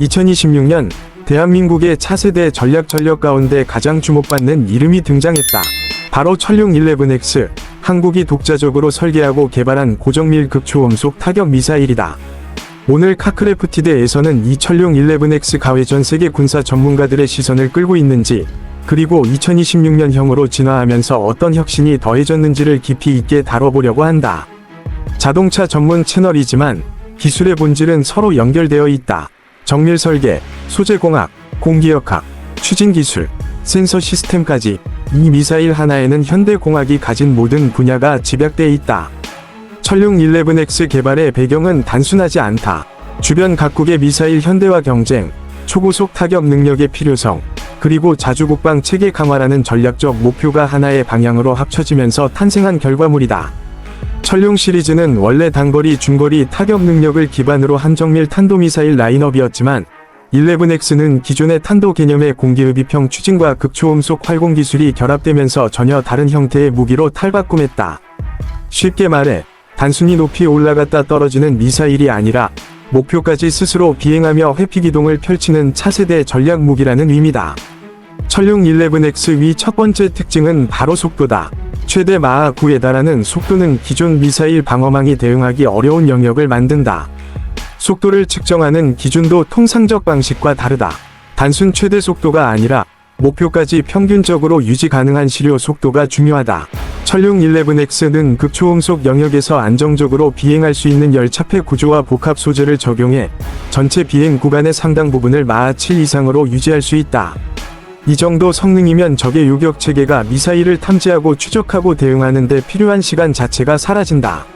2026년 대한민국의 차세대 전략 전력 가운데 가장 주목받는 이름이 등장했다. 바로 철룡 11X, 한국이 독자적으로 설계하고 개발한 고정밀 극초음속 타격 미사일이다. 오늘 카크래프티드에서는 이 철룡 11X 가외 전 세계 군사 전문가들의 시선을 끌고 있는지, 그리고 2026년형으로 진화하면서 어떤 혁신이 더해졌는지를 깊이 있게 다뤄보려고 한다. 자동차 전문 채널이지만 기술의 본질은 서로 연결되어 있다. 정밀 설계, 소재 공학, 공기역학, 추진 기술, 센서 시스템까지 이 미사일 하나에는 현대 공학이 가진 모든 분야가 집약되어 있다. 철룡 11X 개발의 배경은 단순하지 않다. 주변 각국의 미사일 현대화 경쟁, 초고속 타격 능력의 필요성, 그리고 자주국방 체계 강화라는 전략적 목표가 하나의 방향으로 합쳐지면서 탄생한 결과물이다. 철룡 시리즈는 원래 단거리 중거리 타격 능력을 기반으로 한 정밀 탄도미사일 라인업이었지만 11X는 기존의 탄도 개념의 공기흡입형 추진과 극초음속 활공 기술이 결합되면서 전혀 다른 형태의 무기로 탈바꿈했다. 쉽게 말해 단순히 높이 올라갔다 떨어지는 미사일이 아니라 목표까지 스스로 비행하며 회피기동을 펼치는 차세대 전략 무기라는 의미다. 철룡 11X 위 첫 번째 특징은 바로 속도다. 최대 마하 9에 달하는 속도는 기존 미사일 방어망이 대응하기 어려운 영역을 만든다. 속도를 측정하는 기준도 통상적 방식과 다르다. 단순 최대 속도가 아니라 목표까지 평균적으로 유지 가능한 시료 속도가 중요하다. 철룡 11X는 극초음속 영역에서 안정적으로 비행할 수 있는 열차폐 구조와 복합 소재를 적용해 전체 비행 구간의 상당 부분을 마하 7 이상으로 유지할 수 있다. 이 정도 성능이면 적의 요격 체계가 미사일을 탐지하고 추적하고 대응하는 데 필요한 시간 자체가 사라진다.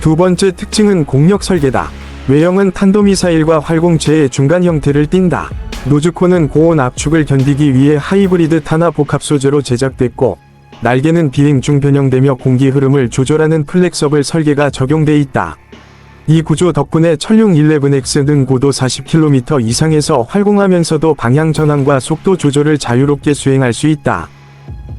두 번째 특징은 공력 설계다. 외형은 탄도미사일과 활공체의 중간 형태를 띈다. 노즈코는 고온 압축을 견디기 위해 하이브리드 탄화 복합 소재로 제작됐고, 날개는 비행 중 변형되며 공기 흐름을 조절하는 플렉서블 설계가 적용돼 있다. 이 구조 덕분에 철룡 11X는 고도 40km 이상에서 활공하면서도 방향 전환과 속도 조절을 자유롭게 수행할 수 있다.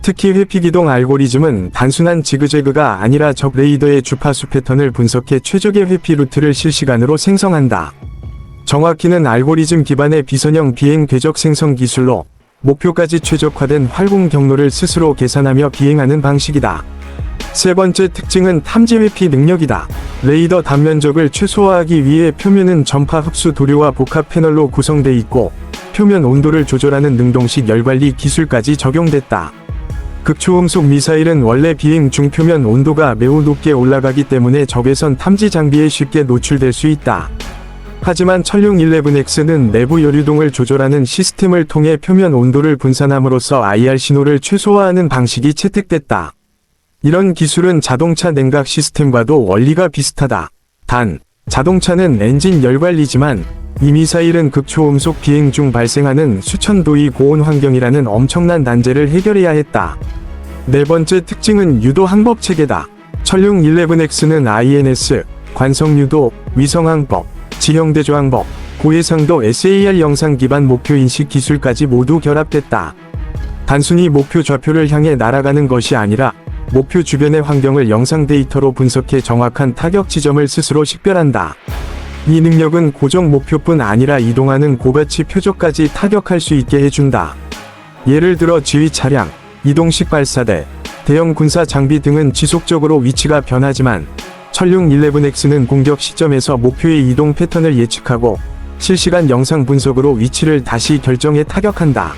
특히 회피기동 알고리즘은 단순한 지그재그가 아니라 적 레이더의 주파수 패턴을 분석해 최적의 회피 루트를 실시간으로 생성한다. 정확히는 알고리즘 기반의 비선형 비행 궤적 생성 기술로 목표까지 최적화된 활공 경로를 스스로 계산하며 비행하는 방식이다. 세 번째 특징은 탐지 회피 능력이다. 레이더 단면적을 최소화하기 위해 표면은 전파 흡수 도료와 복합 패널로 구성돼 있고 표면 온도를 조절하는 능동식 열관리 기술까지 적용됐다. 극초음속 미사일은 원래 비행 중 표면 온도가 매우 높게 올라가기 때문에 적외선 탐지 장비에 쉽게 노출될 수 있다. 하지만 철룡 11X는 내부 여류동을 조절하는 시스템을 통해 표면 온도를 분산함으로써 IR 신호를 최소화하는 방식이 채택됐다. 이런 기술은 자동차 냉각 시스템과도 원리가 비슷하다. 단, 자동차는 엔진 열관리지만 이 미사일은 극초음속 비행 중 발생하는 수천 도의 고온 환경이라는 엄청난 난제를 해결해야 했다. 네 번째 특징은 유도 항법 체계다. 철룡 11X는 INS, 관성 유도, 위성항법, 지형대조항법, 고해상도 SAR 영상 기반 목표 인식 기술까지 모두 결합됐다. 단순히 목표 좌표를 향해 날아가는 것이 아니라 목표 주변의 환경을 영상 데이터로 분석해 정확한 타격 지점을 스스로 식별한다. 이 능력은 고정 목표뿐 아니라 이동하는 고가치 표적까지 타격할 수 있게 해준다. 예를 들어 지휘 차량, 이동식 발사대, 대형 군사 장비 등은 지속적으로 위치가 변하지만 철룡 11X는 공격 시점에서 목표의 이동 패턴을 예측하고 실시간 영상 분석으로 위치를 다시 결정해 타격한다.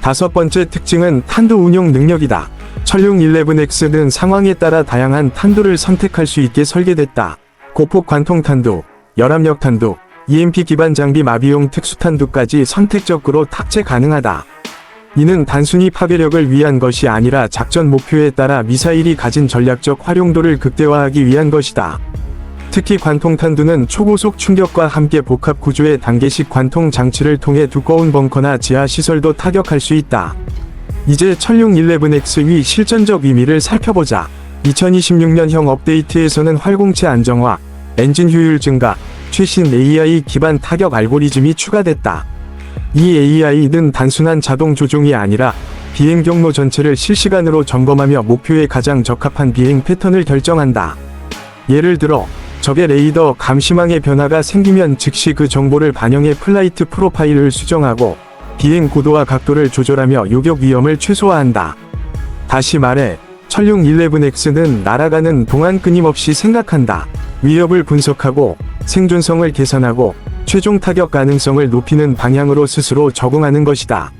다섯 번째 특징은 탄도 운용 능력이다. 철룡 11X는 상황에 따라 다양한 탄도를 선택할 수 있게 설계됐다. 고폭 관통 탄도, 열압력 탄도, EMP 기반 장비 마비용 특수 탄도까지 선택적으로 탑재 가능하다. 이는 단순히 파괴력을 위한 것이 아니라 작전 목표에 따라 미사일이 가진 전략적 활용도를 극대화하기 위한 것이다. 특히 관통탄두는 초고속 충격과 함께 복합 구조의 단계식 관통 장치를 통해 두꺼운 벙커나 지하 시설도 타격할 수 있다. 이제 철룡 11X 위 실전적 의미를 살펴보자. 2026년형 업데이트에서는 활공체 안정화, 엔진 효율 증가, 최신 AI 기반 타격 알고리즘이 추가됐다. 이 AI는 단순한 자동 조종이 아니라 비행 경로 전체를 실시간으로 점검하며 목표에 가장 적합한 비행 패턴을 결정한다. 예를 들어 적의 레이더 감시망의 변화가 생기면 즉시 그 정보를 반영해 플라이트 프로파일을 수정하고 비행 고도와 각도를 조절하며 요격 위험을 최소화한다. 다시 말해, 철룡 11X는 날아가는 동안 끊임없이 생각한다. 위협을 분석하고 생존성을 계산하고 최종 타격 가능성을 높이는 방향으로 스스로 적응하는 것이다.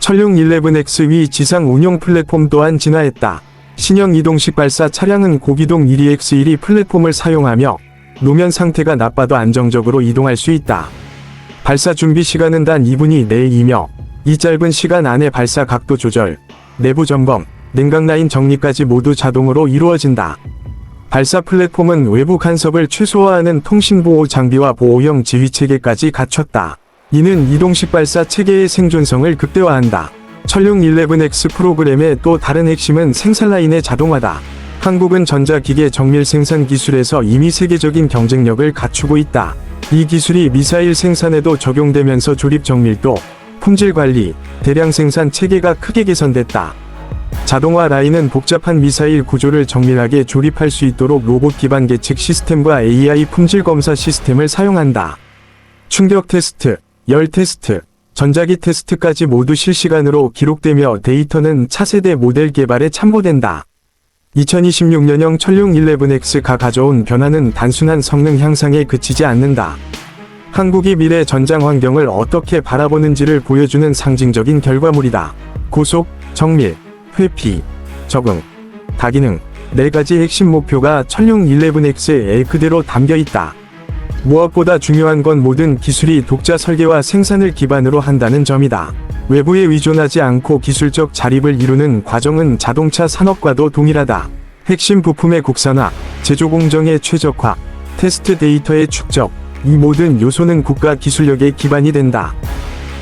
철룡 11X 위 지상 운용 플랫폼 또한 진화했다. 신형 이동식 발사 차량은 고기동 1EX1이 플랫폼을 사용하며 노면 상태가 나빠도 안정적으로 이동할 수 있다. 발사 준비 시간은 단 2분이 내이며 이 짧은 시간 안에 발사 각도 조절, 내부 점검, 냉각 라인 정리까지 모두 자동으로 이루어진다. 발사 플랫폼은 외부 간섭을 최소화하는 통신 보호 장비와 보호형 지휘 체계까지 갖췄다. 이는 이동식 발사 체계의 생존성을 극대화한다. 철룡 11X 프로그램의 또 다른 핵심은 생산 라인의 자동화다. 한국은 전자기계 정밀 생산 기술에서 이미 세계적인 경쟁력을 갖추고 있다. 이 기술이 미사일 생산에도 적용되면서 조립 정밀도, 품질 관리, 대량 생산 체계가 크게 개선됐다. 자동화 라인은 복잡한 미사일 구조를 정밀하게 조립할 수 있도록 로봇 기반 계측 시스템과 AI 품질 검사 시스템을 사용한다. 충격 테스트, 열 테스트, 전자기 테스트까지 모두 실시간으로 기록되며 데이터는 차세대 모델 개발에 참고된다. 2026년형 철룡 11X가 가져온 변화는 단순한 성능 향상에 그치지 않는다. 한국이 미래 전장 환경을 어떻게 바라보는지를 보여주는 상징적인 결과물이다. 고속, 정밀, 회피, 적응, 다기능, 네 가지 핵심 목표가 철룡 11X에 그대로 담겨 있다. 무엇보다 중요한 건 모든 기술이 독자 설계와 생산을 기반으로 한다는 점이다. 외부에 의존하지 않고 기술적 자립을 이루는 과정은 자동차 산업과도 동일하다. 핵심 부품의 국산화, 제조 공정의 최적화, 테스트 데이터의 축적, 이 모든 요소는 국가 기술력의 기반이 된다.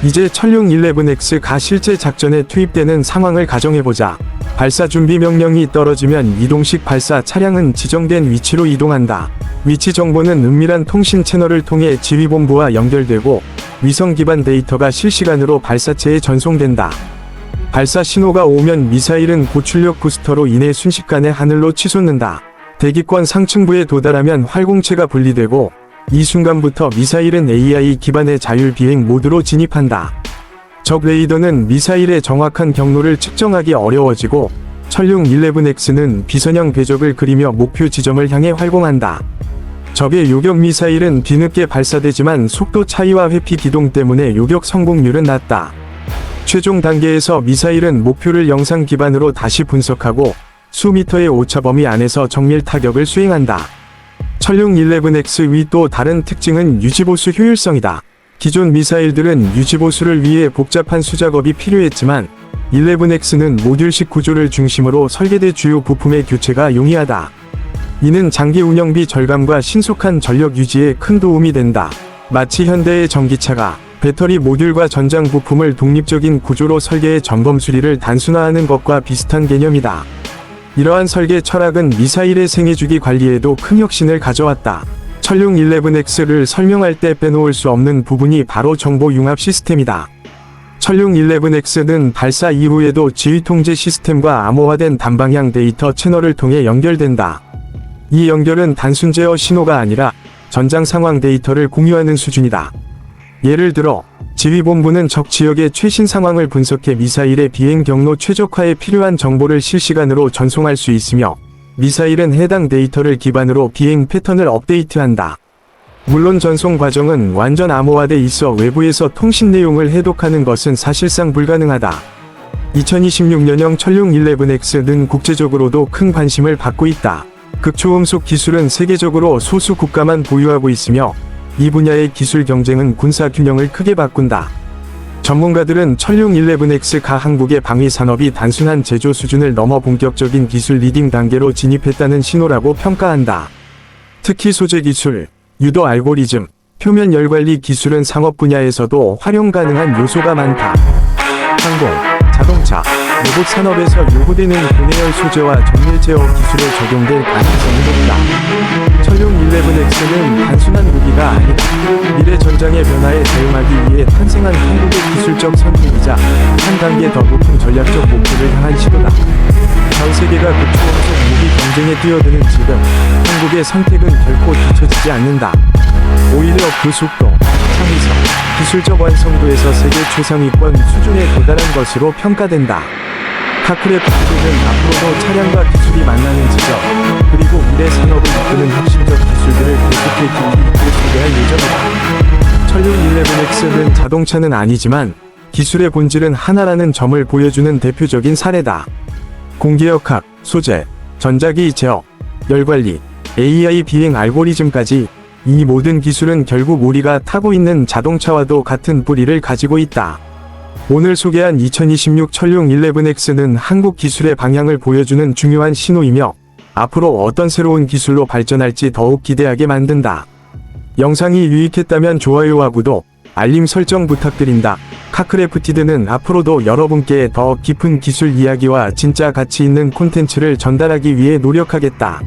이제 철룡 11X가 실제 작전에 투입되는 상황을 가정해보자. 발사 준비 명령이 떨어지면 이동식 발사 차량은 지정된 위치로 이동한다. 위치 정보는 은밀한 통신 채널을 통해 지휘본부와 연결되고 위성 기반 데이터가 실시간으로 발사체에 전송된다. 발사 신호가 오면 미사일은 고출력 부스터로 인해 순식간에 하늘로 치솟는다. 대기권 상층부에 도달하면 활공체가 분리되고 이 순간부터 미사일은 AI 기반의 자율 비행 모드로 진입한다. 적 레이더는 미사일의 정확한 경로를 측정하기 어려워지고 철룡 11X는 비선형 궤적을 그리며 목표 지점을 향해 활공한다. 적의 요격 미사일은 뒤늦게 발사되지만 속도 차이와 회피 기동 때문에 요격 성공률은 낮다. 최종 단계에서 미사일은 목표를 영상 기반으로 다시 분석하고 수미터의 오차 범위 안에서 정밀 타격을 수행한다. 철룡 11X 위 또 다른 특징은 유지보수 효율성이다. 기존 미사일들은 유지보수를 위해 복잡한 수작업이 필요했지만 11X는 모듈식 구조를 중심으로 설계돼 주요 부품의 교체가 용이하다. 이는 장기 운영비 절감과 신속한 전력 유지에 큰 도움이 된다. 마치 현대의 전기차가 배터리 모듈과 전장 부품을 독립적인 구조로 설계해 점검 수리를 단순화하는 것과 비슷한 개념이다. 이러한 설계 철학은 미사일의 생애주기 관리에도 큰 혁신을 가져왔다. 철룡 11X를 설명할 때 빼놓을 수 없는 부분이 바로 정보 융합 시스템이다. 철룡 11X는 발사 이후에도 지휘 통제 시스템과 암호화된 단방향 데이터 채널을 통해 연결된다. 이 연결은 단순 제어 신호가 아니라 전장 상황 데이터를 공유하는 수준이다. 예를 들어 지휘본부는 적 지역의 최신 상황을 분석해 미사일의 비행 경로 최적화에 필요한 정보를 실시간으로 전송할 수 있으며 미사일은 해당 데이터를 기반으로 비행 패턴을 업데이트한다. 물론 전송 과정은 완전 암호화돼 있어 외부에서 통신 내용을 해독하는 것은 사실상 불가능하다. 2026년형 철룡 11X는 국제적으로도 큰 관심을 받고 있다. 극초음속 기술은 세계적으로 소수 국가만 보유하고 있으며 이 분야의 기술 경쟁은 군사 균형을 크게 바꾼다. 전문가들은 철룡 11X가 한국의 방위 산업이 단순한 제조 수준을 넘어 본격적인 기술 리딩 단계로 진입했다는 신호라고 평가한다. 특히 소재 기술, 유도 알고리즘, 표면 열 관리 기술은 상업 분야에서도 활용 가능한 요소가 많다. 항공, 자동차, 로봇 산업에서 요구되는 고내열 소재와 정밀 제어 기술에 적용될 가능성이 높다. 철룡 11X는 단순한 무기가 아니다. 미래 전장의 변화에 대응하기 위해 탄생한 한국의 기술적 선택이자 한 단계 더 높은 전략적 목표를 향한 시도다. 전 세계가 극초음속 무기 경쟁에 뛰어드는 지금 한국의 선택은 결코 뒤처지지 않는다. 오히려 그 속도, 창의성, 기술적 완성도에서 세계 최상위권 수준에 도달한 것으로 평가된다. 카크래프트는 앞으로도 차량과 기술이 만나는 지점, 그리고 미래 산업을 이끄는 혁신적 기술들을 계속해 깊이 있게 소개할 예정이다. 철륜 11X는 자동차는 아니지만 기술의 본질은 하나라는 점을 보여주는 대표적인 사례다. 공기역학, 소재, 전자기 제어, 열관리, AI 비행 알고리즘까지 이 모든 기술은 결국 우리가 타고 있는 자동차와도 같은 뿌리를 가지고 있다. 오늘 소개한 2026 철룡 11X는 한국 기술의 방향을 보여주는 중요한 신호이며 앞으로 어떤 새로운 기술로 발전할지 더욱 기대하게 만든다. 영상이 유익했다면 좋아요와 구독, 알림 설정 부탁드린다. 카크래프티드는 앞으로도 여러분께 더 깊은 기술 이야기와 진짜 가치 있는 콘텐츠를 전달하기 위해 노력하겠다.